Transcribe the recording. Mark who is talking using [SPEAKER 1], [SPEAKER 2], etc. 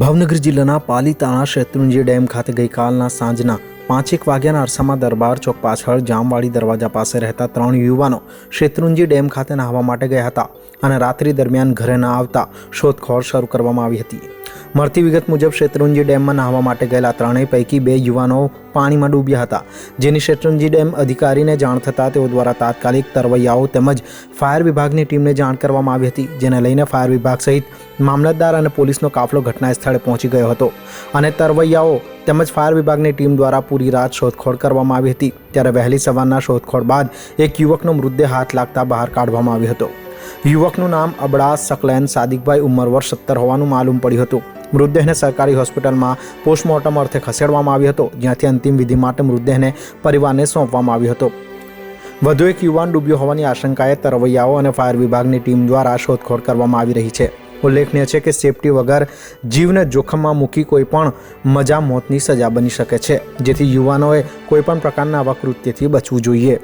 [SPEAKER 1] ભાવનગર જિલ્લાના પાલીતાણા શેત્રુંજી ડેમ ખાતે ગઈકાલના સાંજના પાંચેક વાગ્યાના અરસામાં દરબાર ચોક પાછળ જામવાડી દરવાજા પાસે રહેતા ત્રણ યુવાનો શેત્રુંજી ડેમ ખાતે નહાવા માટે ગયા હતા અને રાત્રિ દરમિયાન ઘરે ન આવતા શોધખોળ શરૂ કરવામાં આવી હતી. મળતી વિગત મુજબ શેત્રુંજી ડેમમાં નહાવા માટે ગયેલા ત્રણેય પૈકી બે યુવાનો પાણીમાં ડૂબ્યા હતા. જેની શેત્રુંજી ડેમ અધિકારીને જાણ થતાં તેઓ દ્વારા તાત્કાલિક તરવૈયાઓ તેમજ ફાયર વિભાગની ટીમને જાણ કરવામાં આવી હતી, જેને લઈને ફાયર વિભાગ સહિત મામલતદાર અને પોલીસનો કાફલો ઘટના સ્થળે પહોંચી ગયો હતો અને તરવૈયાઓ તેમજ ફાયર વિભાગની ટીમ દ્વારા પૂરી રાત શોધખોળ કરવામાં આવી હતી. ત્યારે વહેલી સવારના શોધખોળ બાદ એક યુવકનો મૃતદેહ હાથ લાગતા બહાર કાઢવામાં આવ્યો હતો. યુવકનું નામ અબડાસ સકલેન સાદિકભાઈ ઉંમર વર્ષ સત્તર હોવાનું માલુમ પડ્યું હતું. મૃતદેહને સરકારી હોસ્પિટલમાં પોસ્ટમોર્ટમ અર્થે ખસેડવામાં આવ્યો હતો, જ્યાંથી અંતિમ વિધિ માટે મૃતદેહને પરિવારને સોંપવામાં આવ્યો હતો. વધુ એક યુવાન ડૂબ્યો હોવાની આશંકાએ તરવૈયાઓ અને ફાયર વિભાગની ટીમ દ્વારા શોધખોળ કરવામાં આવી રહી છે. ઉલ્લેખનીય છે કે સેફટી વગર જીવને જોખમમાં મૂકી કોઈ પણ મજા મોતની સજા બની શકે છે, જેથી યુવાનોએ કોઈ પણ પ્રકારના આવા કૃત્યથી બચવું જોઈએ.